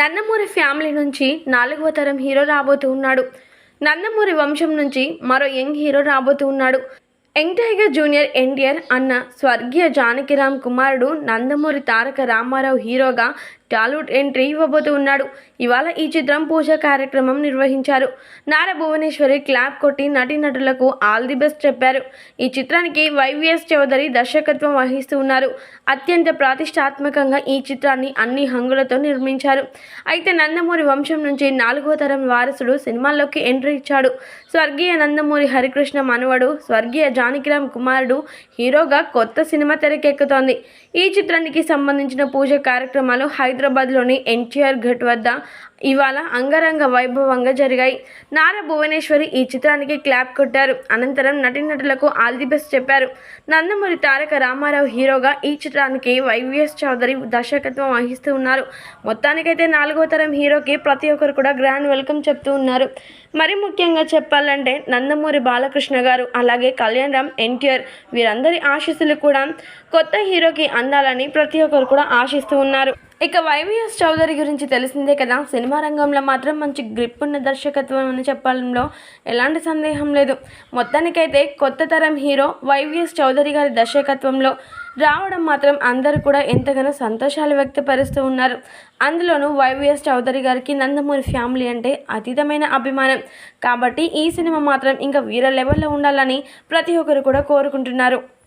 Nandamuri family నుంచి నాలుగవ తరం హీరో రాబోతూ ఉన్నాడు. నందమూరి వంశం నుంచి మరో యంగ్ హీరో రాబోతూ ఉన్నాడు. యంగ్ టైగర్ జూనియర్ ఎన్టీఆర్ అన్న స్వర్గీయ జానకిరామ్ కుమారుడు నందమూరి తారక రామారావు హీరోగా టాలీవుడ్ ఎంట్రీ ఇవ్వబోతూ ఉన్నాడు. ఇవాళ ఈ చిత్రం పూజ కార్యక్రమం నిర్వహించారు. నారా భువనేశ్వరి క్లాప్ కొట్టి నటీనటులకు ఆల్ ది బెస్ట్ చెప్పారు. ఈ చిత్రానికి వైవిఎస్ చౌదరి దర్శకత్వం వహిస్తూ ఉన్నారు. అత్యంత ప్రతిష్టాత్మకంగా ఈ చిత్రాన్ని అన్ని హంగులతో నిర్మించారు. అయితే నందమూరి వంశం నుంచి నాలుగో తరం వారసుడు సినిమాల్లోకి ఎంట్రీ ఇచ్చాడు. స్వర్గీయ నందమూరి హరికృష్ణ మనవడు స్వర్గీయ జానకిరామ్ కుమారుడు హీరోగా కొత్త సినిమా తెరకెక్కుతోంది. ఈ చిత్రానికి సంబంధించిన పూజ కార్యక్రమాలు హైదరాబాద్లోని ఎన్టీఆర్ ఘట్ వద్ద ఇవాళ అంగరంగ వైభవంగా జరిగాయి. నారా భువనేశ్వరి ఈ చిత్రానికి క్లాప్ కొట్టారు. అనంతరం నటీనటులకు ఆల్ ది బెస్ట్ చెప్పారు. నందమూరి తారక రామారావు హీరోగా ఈ చిత్రానికి వైవిఎస్ చౌదరి దర్శకత్వం వహిస్తూ ఉన్నారు. మొత్తానికైతే నాలుగో తరం హీరోకి ప్రతి ఒక్కరు కూడా గ్రాండ్ వెల్కమ్ చెప్తూ ఉన్నారు. మరి ముఖ్యంగా చెప్పాలంటే నందమూరి బాలకృష్ణ గారు అలాగే కళ్యాణ్ రామ్ ఎన్టీఆర్ వీరందరి ఆశీస్సులు కూడా కొత్త హీరోకి అందాలని ప్రతి ఒక్కరు కూడా ఆశిస్తూ ఉన్నారు. ఇక వైవిఎస్ చౌదరి గురించి తెలిసిందే కదా సినిమా సినిమా రంగంలో మాత్రం మంచి గ్రిప్ ఉన్న దర్శకత్వం అని చెప్పడంలో ఎలాంటి సందేహం లేదు. మొత్తానికైతే కొత్త తరం హీరో వైవిఎస్ చౌదరి గారి దర్శకత్వంలో రావడం మాత్రం అందరూ కూడా ఎంతగానో సంతోషాలు వ్యక్తపరుస్తూ ఉన్నారు. అందులోనూ వైవిఎస్ చౌదరి గారికి నందమూరి ఫ్యామిలీ అంటే అతీతమైన అభిమానం. కాబట్టి ఈ సినిమా మాత్రం ఇంకా వీర లెవెల్లో ఉండాలని ప్రతి ఒక్కరు కూడా కోరుకుంటున్నారు.